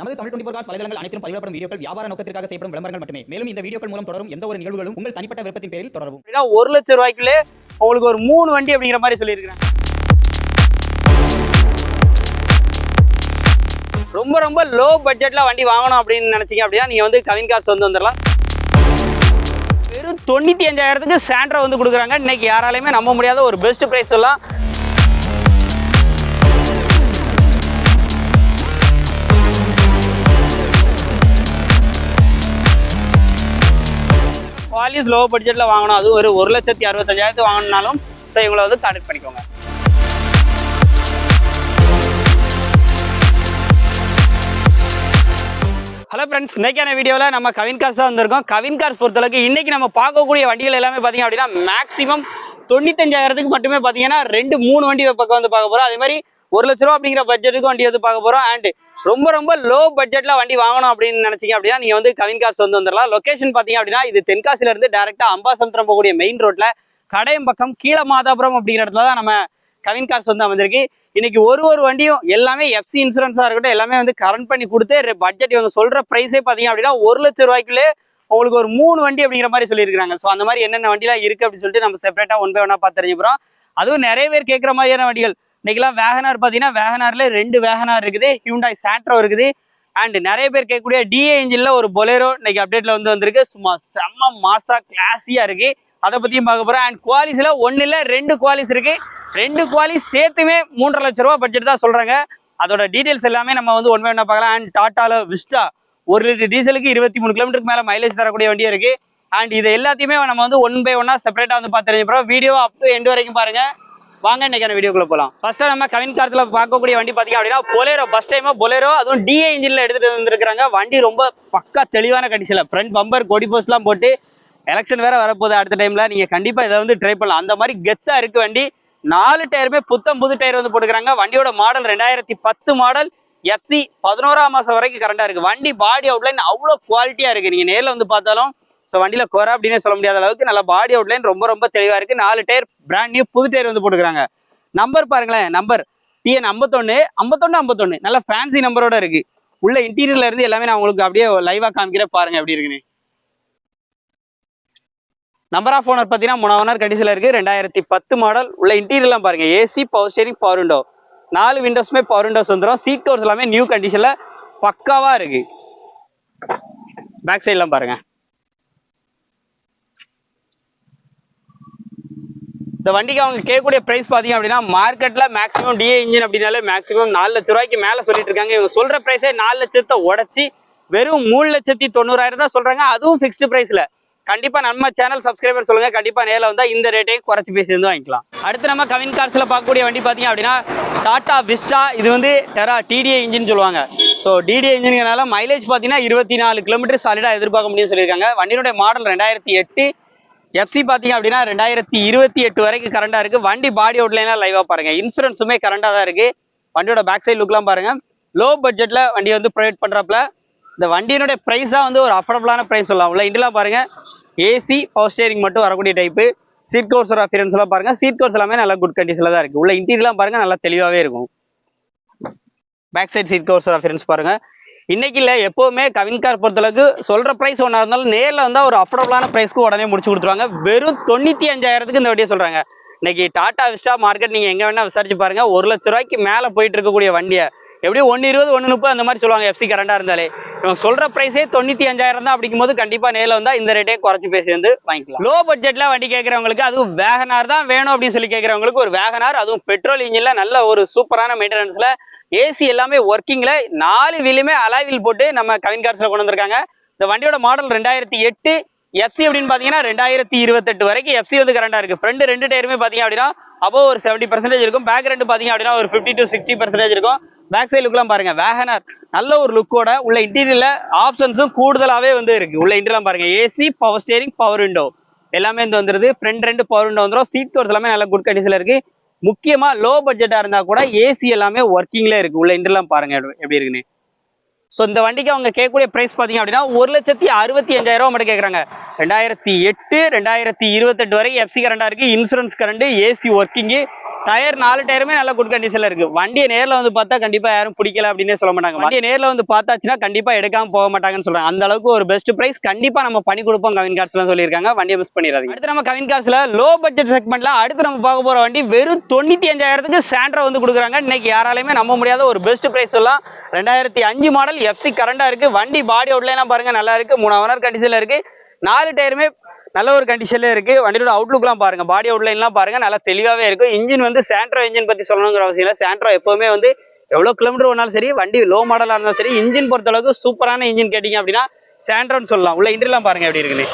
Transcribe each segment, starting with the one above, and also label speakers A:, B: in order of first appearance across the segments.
A: நமது Tamil twenty cos வலைதளங்கள் அனைத்தும் பதிவிடப்படும் வீடியோக்கள் வியாபார நோக்கத்திற்காக செய்யப்படும் விளம்பரங்கள் மட்டுமே. மேலும் இந்த வீடியோக்கள் மூலம் தொடரும் எந்த ஒரு நிகழ்வுகளும் உங்கள் தனிப்பட்ட விருப்பத்தின் பேரில் தொடரும்
B: அப்படின்னா ஒரு லட்சம் ரூபாய்க்குள்ளே உங்களுக்கு ஒரு மூணு வண்டி அப்படிங்கிற மாதிரி சொல்லியிருக்கிறேன். ரொம்ப ரொம்ப லோ பட்ஜெட்ல வண்டி வாங்கணும் அப்படின்னு நினைச்சீங்க அப்படின்னா நீங்க வந்து கவின் கார்ஸ் வந்து வந்துடலாம். வெறும் தொண்ணூத்தி அஞ்சாயிரத்துக்கு சாண்ட்ரா வந்து கொடுக்குறாங்க. இன்னைக்கு யாராலையுமே நம்ப முடியாத ஒரு பெஸ்ட் பிரைஸ் எல்லாம் குவாலிஸ் லோ பட்ஜெட்டில் வாங்கணும். அது ஒரு ஒரு லட்சத்தி அறுபத்தஞ்சாயிரத்து வாங்கினாலும் ஸோ இவங்களை வந்து கான்டெக்ட் பண்ணிக்கோங்க. ஹலோ ஃப்ரெண்ட்ஸ் இன்னைக்கான வீடியோவில் நம்ம கவின் கார்ஸ் தான் வந்திருக்கோம். கவின் கார்ஸ் பொறுத்தளவுக்கு இன்றைக்கி நம்ம பார்க்கக்கூடிய வண்டிகள் எல்லாமே பார்த்தீங்க அப்படின்னா மேக்ஸிமம் தொண்ணூத்தஞ்சாயிரத்துக்கு மட்டுமே பார்த்தீங்கன்னா ரெண்டு மூணு வண்டி பக்கம் வந்து பார்க்க போகிறோம் அதே மாதிரி ஒரு லட்ச ரூபா அப்படிங்கிற பட்ஜெட்டுக்கு வண்டி வந்து பார்க்க போகிறோம் அண்ட் ரொம்ப ரொம்ப லோ பட்ஜெட்ல வண்டி வாங்கணும் அப்படின்னு நினைச்சீங்க அப்படின்னா நீங்க வந்து கவின் கார்ஸ் வந்து வந்துடலாம். லொகேஷன் பாத்தீங்க அப்படின்னா இது தென்காசில இருந்து டேரக்டா அம்பாசமுத்திரம் போகக்கூடிய மெயின் ரோட்ல கடையம் பக்கம் கீழ மாதாபுரம் அப்படிங்கிற இடத்துல தான் நம்ம கவின் கார்ஸ் வந்து அமைஞ்சிருக்கு. இன்னைக்கு ஒரு ஒரு வண்டியும் எல்லாமே எஃப்சி இன்சூரன்ஸா இருக்கட்டும் எல்லாமே வந்து கரண்ட் பண்ணி கொடுத்து பட்ஜெட் இவங்க சொல்ற பிரைஸே பாத்தீங்க அப்படின்னா ஒரு லட்சம் ரூபாய்க்குள்ளே உங்களுக்கு ஒரு மூணு வண்டி அப்படிங்கிற மாதிரி சொல்லியிருக்காங்க ஸோ அந்த மாதிரி என்னென்ன வண்டிலாம் இருக்கு அப்படின்னு சொல்லிட்டு நம்ம செப்பரேட்டா ஒன் பை ஒன்னா பார்த்து தெரிஞ்சுக்கிறோம். அதுவும் நிறைய பேர் கேட்குற மாதிரியான வண்டிகள். இன்னைக்கெல்லாம் வேகனார் பார்த்தீங்கன்னா வேகனார்ல ரெண்டு வேகனார் இருக்குது. ஹியூண்டாய் சாண்ட்ரோ இருக்குது. அண்ட் நிறைய பேர் கேட்கக்கூடிய டிஏ இன்ஜின்ல ஒரு பொலேரோ இன்னைக்கு அப்டேட்ல வந்து வந்திருக்கு. சும்மா செம்ம மாசா கிளாஸியா இருக்கு. அதை பத்தியும் பார்க்க போறோம். அண்ட் குவாலிஸ்ல ஒன்னு இல்ல ரெண்டு குவாலிஸ் இருக்கு. ரெண்டு குவாலிஸ் சேர்த்துமே மூன்றரை லட்ச ரூபா பட்ஜெட் தான் சொல்றாங்க. அதோட டீடைல்ஸ் எல்லாமே நம்ம வந்து ஒன் ஒன்றா பார்க்கலாம். அண்ட் டாட்டால விஸ்டா ஒரு லிட்டர் டீசலுக்கு இருபத்தி மூணு கிலோமீட்டருக்கு மேல மைலேஜ் தரக்கூடிய வண்டியும் இருக்கு. அண்ட் இது எல்லாத்தையுமே நம்ம வந்து ஒன் பை ஒன்னா செப்பரேட்டா வந்து பார்த்து தெரிஞ்சுக்கிறோம். வீடியோ அப் டு வரைக்கும் பாருங்க. வாங்க இன்னைக்கான வீடியோக்குள்ள போலாம். ஃபர்ஸ்ட் நம்ம கவின் கார்த்துல பார்க்கக்கூடிய வண்டி பாத்தீங்க அப்படின்னா பொலேரோ பஸ் டைமா பொலேரோ அதுவும் டிஏ இன்ஜின்ல எடுத்துட்டு வந்துருக்காங்க வண்டி ரொம்ப பக்கா தெளிவான கண்டிஷன்ல ஃப்ரண்ட் பம்பர் கொடி போஸ்ட்லாம் போட்டு எலெக்ஷன் வேற வரப்போகுது அடுத்த டைம்ல நீங்க கண்டிப்பா இதை வந்து ட்ரை பண்ணலாம். அந்த மாதிரி கெத்தா இருக்கு வண்டி. நாலு டயருமே புத்தம் புது டயர் வந்து போட்டுக்கிறாங்க. வண்டியோட மாடல் ரெண்டாயிரத்தி பத்து மாடல் எஃப்சி பதினோராம் மாசம் வரைக்கும் கரண்டா இருக்கு. வண்டி பாடி அவுட்லைன் அவ்வளோ குவாலிட்டியா இருக்கு. நீங்க நேரில் வந்து பார்த்தாலும் ஸோ வண்டியில குறை அப்படின்னு சொல்ல முடியாத அளவுக்கு நல்லா பாடி அவுட்லைன் ரொம்ப ரொம்ப தெளிவாக இருக்கு. நாலு டயர் பிராண்ட் நியூ புது டயர் வந்து போட்டுக்கிறாங்க. நம்பர் பாருங்களேன் நம்பர் டிஎன் ஐம்பத்தொன்று ஐம்பத்தொன்று ஐம்பத்தொன்று நல்ல ஃபேன்சி நம்பரோட இருக்கு. உள்ள இன்டீரியர்ல இருந்து எல்லாமே நான் உங்களுக்கு அப்படியே லைவா காமிக்கிறேன். பாருங்க எப்படி இருக்குன்னு. நம்பர் ஆஃப் ஓனர் பார்த்தீங்கன்னா மூணு ஓனர் கண்டிஷனில் இருக்கு. ரெண்டாயிரத்தி பத்து மாடல் உள்ள இன்டீரியர்லாம் பாருங்க. AC power steering power window நாலு விண்டோஸ்மே பவர் விண்டோஸ் வந்துடும் சீட் கவர்ஸ் எல்லாமே நியூ கண்டிஷன்ல பக்காவா இருக்கு. பேக் சைட்லாம் பாருங்க. இந்த வண்டிக்கு அவங்க கேட்கக்கூடிய பிரைஸ் பார்த்தீங்க அப்படின்னா மார்க்கெட்டில் மேக்ஸிமம் டிஏ இன்ஜின் அப்படின்னாலே மேக்ஸிமம் நாலு லட்ச ரூபாய்க்கு மேலே சொல்லிட்டு இருக்காங்க. இவங்க சொல்ற ப்ரைஸே நாலு லட்சத்தை உடச்சி வெறும் மூணு லட்சத்தி தொண்ணூறாயிரம் தான் சொல்றாங்க. அதுவும் ஃபிக்ஸ்டு ப்ரைஸில் கண்டிப்பாக நம்ம சேனல் சப்ஸ்கிரைபர் சொல்லுங்கள் கண்டிப்பாக நேரில் வந்தால் இந்த ரேட்டையும் குறைச்சி பேசி வந்து வாங்கிக்கலாம். அடுத்து நம்ம கவின் கார்ஸில் பார்க்கக்கூடிய வண்டி பார்த்தீங்க அப்படின்னா டாடா விஸ்டா இது வந்து டெரா டிடிஏ இன்ஜின் சொல்லுவாங்க. ஸோ டிடிஏ இன்ஜின்கிறனால மைலேஜ் பார்த்தீங்கன்னா இருபத்தி நாலு கிலோமீட்டர் சாலிடாக எதிர்பார்க்க முடியும்னு சொல்லியிருக்காங்க. வண்டியினுடைய மாடல் ரெண்டாயிரத்தி எட்டு எஃப்சி பார்த்தீங்க அப்படின்னா ரெண்டாயிரத்தி இருபத்தி எட்டு வரைக்கும் கரண்டாக இருக்கு. வண்டி பாடி அவுட்லைனா லைவாக பாருங்க. இன்சூரன்ஸுமே கரண்டாக தான் இருக்குது வண்டியோட பேக் சைடு லுக்லாம் பாருங்க. லோ பட்ஜெட்ல வண்டி வந்து ப்ரொவைட் பண்ணுறப்பல இந்த வண்டியினுடைய ப்ரைஸ் தான் வந்து ஒரு அஃபோர்டபுளான ப்ரைஸ் சொல்லலாம். உள்ள இண்டிலாம் பாருங்க. ஏசி பவர் ஸ்டேரிங் மட்டும் வரக்கூடிய டைப்பு சீட் கோர்ஸ் அஃபியரன்ஸ் எல்லாம் பாருங்க. சீட் கோர்ஸ் எல்லாமே நல்ல குட் கண்டிஷனில் தான் இருக்கு. உள்ள இன்டீரியர்லாம் பாருங்க நல்லா தெளிவாகவே இருக்கும். பேக் சைடு சீட் கவர்ஸோட அஃபியரன்ஸ் பாருங்க. இன்னைக்கு இல்லை எப்போவுமே கவின்கார் பொறுத்தளவுக்கு சொல்ற பிரைஸ் ஒன்றா இருந்தாலும் நேரில் வந்தால் ஒரு அஃபோர்டபுளான ப்ரைஸ்க்கு உடனே முடிச்சு கொடுத்துருவாங்க. வெறும் தொண்ணூற்றி அஞ்சாயிரத்துக்கு இந்த வண்டியை சொல்றாங்க. இன்னைக்கு டாடா விஸ்டா மார்க்கெட் நீங்க எங்க வேணா விசாரிச்சு பாருங்க. ஒரு லட்ச ரூபாய்க்கு மேல போயிட்டு இருக்கக்கூடிய வண்டியை எப்படியும் ஒன்னு இருபது ஒன்னு முப்பது அந்த மாதிரி சொல்லுவாங்க எஃப்சி கரண்டாக இருந்தாலே. இவங்க சொல்ற பிரைஸே தொண்ணூத்தி அஞ்சாயிரம் தான் அப்படிங்கும் போது கண்டிப்பா நேரில் வந்தா இந்த ரேட்டே குறைச்சி பேசி வந்து வாங்கிக்கலாம். லோ பட்ஜெட்ல வண்டி கேட்கறவங்களுக்கு அதுவும் வேகனார் தான் வேணும் அப்படின்னு சொல்லி கேட்கறவங்களுக்கு ஒரு வேகனார் அதுவும் பெட்ரோல் இன்ஜின்ல நல்ல ஒரு சூப்பரான மெயின்டெனன்ஸ்ல ஏசி எல்லாமே ஒர்க்கிங்ல நாலு வீலுமே அலாவில் போட்டு நம்ம கவின் கார்ஸ்ல கொண்டு வந்திருக்காங்க. இந்த வண்டியோட மாடல் ரெண்டாயிரத்தி எட்டு எஃப்சி அப்படின்னு பாத்தீங்கன்னா ரெண்டாயிரத்தி இருபத்தெட்டு வரைக்கும் எஃப்சி வந்து கரண்டா இருக்கு. ஃப்ரண்ட் ரெண்டு டயருமே பாத்தீங்க அப்படின்னா அப்போ ஒரு செவன்டி பர்சன்டேஜ் இருக்கும். பேக் ரெண்டு பாத்தீங்க அப்படின்னா ஒரு ஃபிஃப்டி டு சிக்ஸ்டி பர்சன்டேஜ் இருக்கும். பேக் சைடு லுக்லாம் பாருங்க. வேகனர் நல்ல ஒரு லுக்கோட உள்ள இன்டீரியர்ல ஆப்ஷன்ஸும் கூடுதலாவே வந்து இருக்கு. உள்ள இன்டீரியர் பாருங்க. AC power steering power window எல்லாமே வந்து வந்துருது. ஃப்ரண்ட் ரெண்டு பவர் விண்டோ வந்துடும் சீட் கவர்ஸ் எல்லாமே நல்ல குட் கண்டிஷன்ல இருக்கு. முக்கியமா லோ பட்ஜெட்டா இருந்தா கூட ஏசி எல்லாமே ஒர்க்கிங்ல இருக்கு. உள்ள இன்டர்லாம் பாருங்க. எப்படி இருக்குன்னு. ஸோ இந்த வண்டிக்கு அவங்க கேட்கக்கூடிய பிரைஸ் பார்த்தீங்க அப்படின்னா ஒரு லட்சத்தி அறுபத்தி அஞ்சாயிரம் ரூபா மட்டும் கேட்குறாங்க. ரெண்டாயிரத்தி எட்டு ரெண்டாயிரத்தி இருபத்தெட்டு வரைக்கும் எஃப்சி கரண்டா இருக்கு. Insurance current AC working tyre நாலு டயருமே நல்ல குட் கண்டிஷன்ல இருக்கு. வண்டியை நேர்ல வந்து பார்த்தா கண்டிப்பா யாரும் பிடிக்கல அப்படின்னே சொல்ல மாட்டாங்க. வண்டியை நேர்ல வந்து பார்த்தாச்சுன்னா கண்டிப்பா எடுக்காம போக மாட்டாங்கன்னு சொல்றாங்க. அந்த அளவுக்கு ஒரு பெஸ்ட் பிரைஸ் கண்டிப்பா நம்ம பண்ணி கொடுப்போம் கவின் கார்ஸ்ல சொல்லியிருக்காங்க. வண்டியை மிஸ் பண்ணிடாதீங்க. அடுத்து நம்ம கவின் கார்ஸ்ல லோ பட்ஜெட் செக்மெண்ட்ல அடுத்து நம்ம பார்க்க போற வண்டி வெறும் தொண்ணூத்தி அஞ்சாயிரத்துக்கு சாண்ட்ரா வந்து கொடுக்குறாங்க. இன்னைக்கு யாராலையுமே நம்ப முடியாத ஒரு பெஸ்ட் பிரைஸ் சொல்லலாம். ரெண்டாயிரத்தி அஞ்சு மாடல் எஃப்சி கரண்டா இருக்கு. வண்டி பாடி அவுட்லைன் பாருங்க. நல்லா இருக்கு. மூணு ஓனர் கண்டிஷன்ல இருக்கு. நாலு டயருமே நல்ல ஒரு கண்டிஷன்ல இருக்கு. வண்டியோட அவுட்லுக்லாம் பாருங்க. பாடி அவுட்லைன்லாம் பாருங்க. நல்லா தெளிவாவே இருக்கும் இன்ஜின் வந்து சாண்ட்ரோ இன்ஜின் பத்தி சொல்லணுங்கிற அவசியம் இல்லை. சாண்ட்ரோ எப்பவுமே வந்து எவ்வளவு கிலோமீட்டர் ஓடினாலும் சரி வண்டி லோ மாடலாக இருந்தாலும் சரி இன்ஜின் பொறுத்த அளவுக்கு சூப்பரான இன்ஜின் கேட்டிங்க அப்படின்னா சாண்ட்ரோன்னு சொல்லலாம். உள்ள இன்டர்லாம் பாருங்க எப்படி இருக்குன்னு.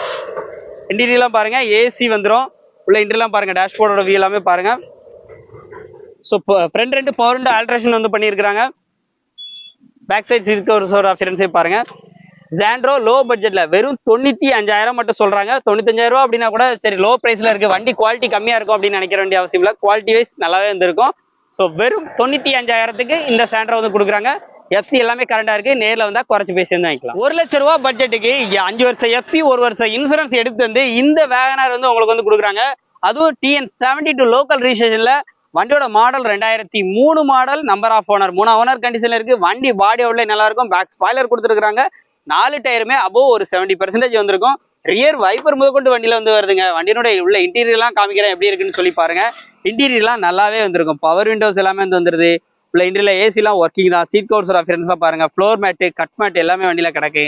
B: இன்டீரியர்லாம் பாருங்க. ஏசி வந்துடும் உள்ள இன்டர்லாம் பாருங்க. டேஷ்போர்டோட வியூ எல்லாமே பாருங்க. ஸோ ஃப்ரண்ட் ரெண்டு பவர் ரெண்டு ஆல்ட்ரேஷன் வந்து பண்ணியிருக்கிறாங்க. பேக் சைட் சீட் ஒரு சோர் அஃபியரன்ஸே பாருங்க. ஜாண்ட்ரோ லோ பட்ஜெட்ல வெறும் தொண்ணூத்தி அஞ்சாயிரம் மட்டும் சொல்றாங்க. தொண்ணூத்தஞ்சாயிரம் ரூபா அப்படின்னா கூட சரி லோ பிரைஸ்ல இருக்கு. வண்டி குவாலிட்டி கம்மியா இருக்கும் அப்படின்னு நினைக்கிற வேண்டிய அவசியம் இல்லை. குவாலிட்டி வைஸ் நல்லாவே இருந்திருக்கும் ஸோ வெறும் தொண்ணூத்தி அஞ்சாயிரத்துக்கு இந்த சாண்ட்ரோ வந்து கொடுக்குறாங்க. எஃப்சி எல்லாமே கரெக்டா இருக்கு. நேர்ல வந்தா குறைச்சு பேசி வந்து வாங்கிக்கலாம் ஒரு லட்ச ரூபா பட்ஜெட்டுக்கு அஞ்சு வருஷம் எஃப்சி ஒரு வருஷம் இன்சூரன்ஸ் எடுத்து வந்து இந்த வேகனார் வந்து உங்களுக்கு வந்து கொடுக்குறாங்க. அதுவும் டிஎன் செவன்டி டூ லோக்கல் ரிஜிஸ்ட்ரேஷன்ல வண்டியோட மாடல் ரெண்டாயிரத்தி மூணு மாடல் நம்பர் ஆஃப் ஓனர் மூணு ஓனர் கண்டிஷன்ல இருக்கு. வண்டி பாடி அவுட்ல நல்லா இருக்கும். பேக் ஸ்பாய்லர் கொடுத்துருக்காங்க நாலு டயருமே அபோவ் ஒரு செவன்டி பர்சன்டேஜ் வந்திருக்கும். ரியர் வைப்பர் முதற்கொண்டு வண்டியில் வந்து வருதுங்க. வண்டியினுடைய உள்ள இன்டீரியர்லாம் காமிக்கிறேன் எப்படி இருக்குன்னு சொல்லி பாருங்க. இன்டீரியர்லாம் நல்லாவே வந்திருக்கும். பவர் விண்டோஸ் எல்லாமே வந்து வந்துருது. உள்ள இன்டீரியர் ஏசிலாம் ஒர்க்கிங் தான். சீட் கவர்ஸ் ரெஃபரன்ஸ்லாம் பாருங்க. ஃப்ளோர் மேட்டு கட் மேட் எல்லாமே வண்டியில கிடக்கு.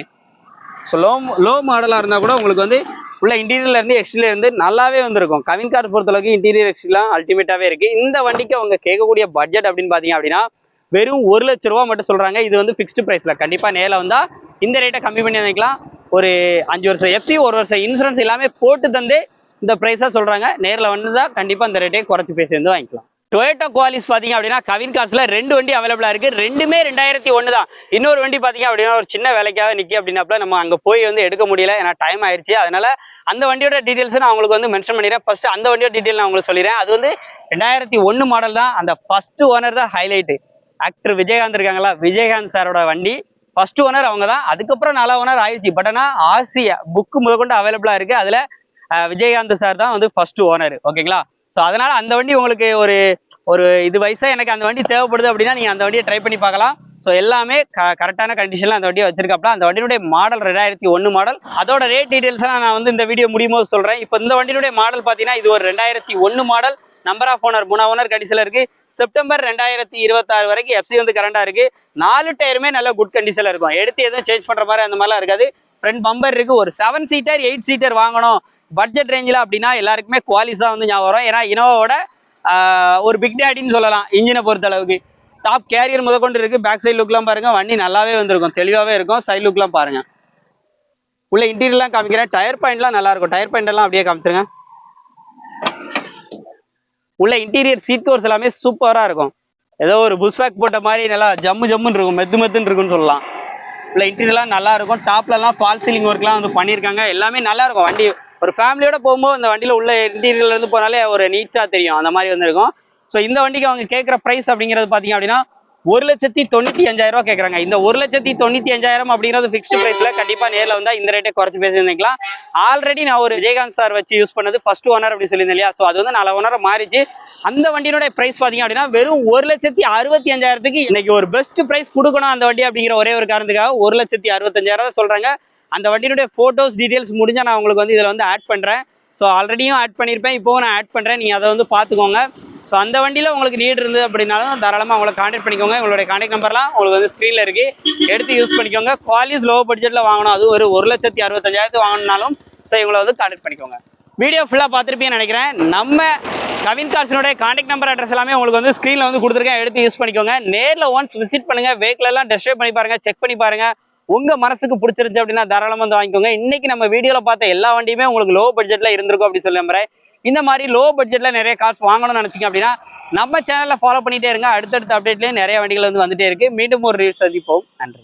B: ஸோ லோ லோ மாடலாக இருந்தால் கூட உங்களுக்கு வந்து உள்ள இன்டீரியர்லேருந்து எக்ஸ்டீரியர்லேருந்து நல்லாவே வந்திருக்கும். கவின் கார் பொறுத்தளவுக்கு இன்டீரியர் எக்ஸ்ட்ரீலாம் அல்டிமேட்டாகவே இருக்குது இந்த வண்டிக்கு அவங்க கேட்கக்கூடிய பட்ஜெட் அப்படின்னு பார்த்தீங்க அப்படின்னா வெறும் ஒரு லட்ச ரூபா மட்டும் சொல்கிறாங்க இது வந்து ஃபிக்ஸ்டு ப்ரைஸில் கண்டிப்பாக நேரில் வந்தால் இந்த ரேட்டை கம்மி பண்ணி வாங்கிக்கலாம். ஒரு அஞ்சு வருஷம் எஃப்சி ஒரு வருஷம் இன்சூரன்ஸ் எல்லாமே போட்டு தந்து இந்த ப்ரைஸாக சொல்கிறாங்க நேரில் வந்து தான் கண்டிப்பாக இந்த ரேட்டை குறைச்சி பேசி வந்து வாங்கிக்கலாம். டொயோட்டோ குவாலிஸ் பார்த்தீங்க அப்படின்னா கவின் கார்ஸ்ல ரெண்டு வண்டி அவைலபிளாக இருக்குது ரெண்டுமே ரெண்டாயிரத்தி ஒன்று தான். இன்னொரு வண்டி பார்த்தீங்க அப்படின்னா ஒரு சின்ன வேலைக்காக நிற்கி அப்படின்னாப்ல நம்ம அங்கே போய் வந்து எடுக்க முடியல. ஏன்னா டைம் ஆயிடுச்சு அதனால அந்த வண்டியோட டீட்டெயில்ஸ் நான் உங்களுக்கு வந்து மென்ஷன் பண்ணிடுறேன். ஃபர்ஸ்ட் அந்த வண்டியோட டீட்டெயில் நான் உங்களுக்கு சொல்லிடுறேன். அது வந்து ரெண்டாயிரத்தி ஒன்று மாடல் தான். அந்த ஃபர்ஸ்ட் ஓனர் தான் ஹைலைட்டு ஆக்டர் விஜயகாந்த் இருக்காங்களா விஜயகாந்த் சாரோட வண்டி. ஃபர்ஸ்ட் ஓனர் அவங்க தான் அதுக்கப்புறம் நல்ல ஓனர் ஆயிடுச்சு. பட் ஆனால் ஆசியா புக்கு முதற்கொண்டு அவைலபிளாக இருக்கு. அதில் விஜயகாந்த் சார் தான் வந்து ஃபர்ஸ்ட் ஓனர் ஓகேங்களா ஸோ அதனால அந்த வண்டி உங்களுக்கு ஒரு ஒரு இது வயசாக எனக்கு அந்த வண்டி தேவைப்படுது அப்படின்னா நீங்கள் அந்த வண்டியை ட்ரை பண்ணி பார்க்கலாம். ஸோ எல்லாமே கரெக்டான கண்டிஷனில் அந்த வண்டியை வச்சிருக்காப்ல அந்த வண்டியினுடைய மாடல் ரெண்டாயிரத்தி ஒன்று மாடல் அதோட ரேட் டீட்டெயில்ஸ்லாம் நான் வந்து இந்த வீடியோ முடியும் போது இப்போ இந்த வண்டியினுடைய மாடல் பார்த்தீங்கன்னா இது ஒரு ரெண்டாயிரத்தி ஒன்று மாடல் நம்பர் ஆஃப் ஓனர் மூணா ஓனர் கண்டிஷன்ல இருக்கு. செப்டம்பர் ரெண்டாயிரத்தி இருபத்தாறு வரைக்கும் எஃப்சி வந்து கரண்டா இருக்கு. நாலு டயருமே நல்ல குட் கண்டிஷன்ல இருக்கும். எடுத்து எதுவும் சேஞ்ச் பண்ற மாதிரி அந்த மாதிரிலாம் இருக்காது. ஃப்ரண்ட் பம்பர் இருக்கு. ஒரு செவன் சீட்டர் எயிட் சீட்டர் வாங்கணும். பட்ஜெட் ரேஞ்சில் அப்படின்னா எல்லாருக்குமே குவாலிஸாக வந்து ஞாபகம் வரும். ஏன்னா இனோவோட ஒரு பிக் டேடின்னு சொல்லலாம் இன்ஜினை பொறுத்த அளவுக்கு டாப் கேரியர் முதற்கொண்டு இருக்கு. பேக் சைடு லுக்லாம் பாருங்க. வண்டி நல்லாவே வந்திருக்கும். தெளிவாகவே இருக்கும். சைட் லுக்லாம் பாருங்க. உள்ள இன்டீரியர்லாம் காமிக்கிறேன். டயர் பாயிண்ட்லாம் நல்லா இருக்கும். டயர் பாயிண்ட் எல்லாம் அப்படியே காமிச்சிருங்க. உள்ள இன்டீரியர் சீட் கோர்ஸ் எல்லாமே சூப்பராக இருக்கும். ஏதோ ஒரு புஷ்பேக் போட்ட மாதிரி நல்லா ஜம்மு ஜம்முன்னு இருக்கும். மெத்து மெத்துன்னு இருக்கும்னு சொல்லலாம். உள்ள இன்டீரியர்லாம் நல்லா இருக்கும். டாப்லலாம் ஃபால் சீலிங் ஒர்க்லாம் வந்து பண்ணியிருக்காங்க. எல்லாமே நல்லா இருக்கும். வண்டி ஒரு ஃபேமிலியோட போகும்போது இந்த வண்டியில் உள்ள இன்டீரியர்லேருந்து போனாலே ஒரு நீட்டாக தெரியும். அந்த மாதிரி வந்துருக்கும். ஸோ இந்த வண்டிக்கு அவங்க கேட்குற ப்ரைஸ் அப்படிங்கிறது பார்த்தீங்க அப்படின்னா ஒரு லட்சத்தி தொண்ணூத்தி அஞ்சாயிரம் ரூபாய் கேட்கறாங்க இந்த ஒரு லட்சத்தி தொண்ணூத்தி அஞ்சாயிரம் அப்படிங்கிறது ஃபிக்ஸ்டு ப்ரைஸ்ல கண்டிப்பா நேரில் வந்தா இந்த ரேட்டை குறைச்சு பேசியிருந்தீங்களா ஆல்ரெடி நான் ஒரு விஜயகாந்த் சார் வச்சு யூஸ் பண்ணது ஃபர்ஸ்ட் ஓனர் அப்படி சொல்லியிருந்தேன் இல்லையா? ஸோ அது வந்து நாலு ஓனர் மாறிச்சு. அந்த வண்டியினுடைய பிரைஸ் பாத்தீங்க அப்படின்னா வெறும் ஒரு லட்சத்தி அறுபத்தி அஞ்சாயிரத்துக்கு இன்னைக்கு ஒரு பெஸ்ட் பிரைஸ் கொடுக்கணும் அந்த வண்டி அப்படிங்கிற ஒரே ஒரு காரணத்துக்காக ஒரு லட்சத்தி அறுபத்தஞ்சாயிரம் சொல்றாங்க. அந்த வண்டியினுடைய போட்டோஸ் டீடைல்ஸ் முடிஞ்சா நான் உங்களுக்கு வந்து இதுல வந்து ஆட் பண்றேன். ஸோ ஆல்ரெடியும் ஆட் பண்ணியிருப்பேன். இப்போவும் நான் ஆட் பண்றேன். நீங்க அதை வந்து பாத்துக்கோங்க ஸோ அந்த வண்டியில உங்களுக்கு நீட் இருந்தது அப்படின்னாலும் தாராளமாக அவங்களை கான்டாக்ட் பண்ணிக்கோங்க. உங்களுடைய காண்டாக்ட் நம்பர்லாம் உங்களுக்கு வந்து ஸ்க்ரீனில் இருக்கு. எடுத்து யூஸ் பண்ணிக்கோங்க. குவாலிஸ் லோ பட்ஜெட்டில் வாங்கணும். அது ஒரு ஒரு லட்சத்தி அறுபத்தஞ்சாயிரத்து வாங்கினாலும் ஸோ இவங்களை வந்து காண்டக்ட் பண்ணிக்கோங்க. வீடியோ ஃபுல்லாக பார்த்துருப்பீங்கன்னு நினைக்கிறேன். நம்ம கவின் கார்ஸினுடைய காண்டாக்ட் நம்பர் அட்ரஸ் எல்லாமே உங்களுக்கு வந்து ஸ்க்ரீனில் வந்து கொடுத்துருக்கேன். எடுத்து யூஸ் பண்ணிக்கோங்க. நேரில் ஒன்ஸ் விசிட் பண்ணுங்கள் வெஹிக்கிளெல்லாம் டெஸ்ட் பண்ணி பாருங்கள் செக் பண்ணி பாருங்கள் உங்கள் மனசுக்கு பிடிச்சிருந்துச்சு அப்படின்னா தாராளமாக வந்து வாங்கிக்கோங்க. இன்றைக்கி நம்ம வீடியோவில் பார்த்த எல்லா வண்டியுமே உங்களுக்கு லோ பட்ஜெட்டில் இருந்திருக்கும் அப்படின்னு சொல்லி நம்புறேன். இந்த மாதிரி லோ பட்ஜெட்ல நிறைய கார்ஸ் வாங்கணும்னு நினைச்சீங்க அப்படின்னா நம்ம சேனலில் ஃபாலோ பண்ணிட்டே இருங்க. அடுத்தடுத்த அப்டேட்லேயும் நிறைய வண்டிகள் வந்து வந்துட்டே இருக்கு. மீண்டும் ஒரு ரிவ்யூ சந்திப்போம். நன்றி.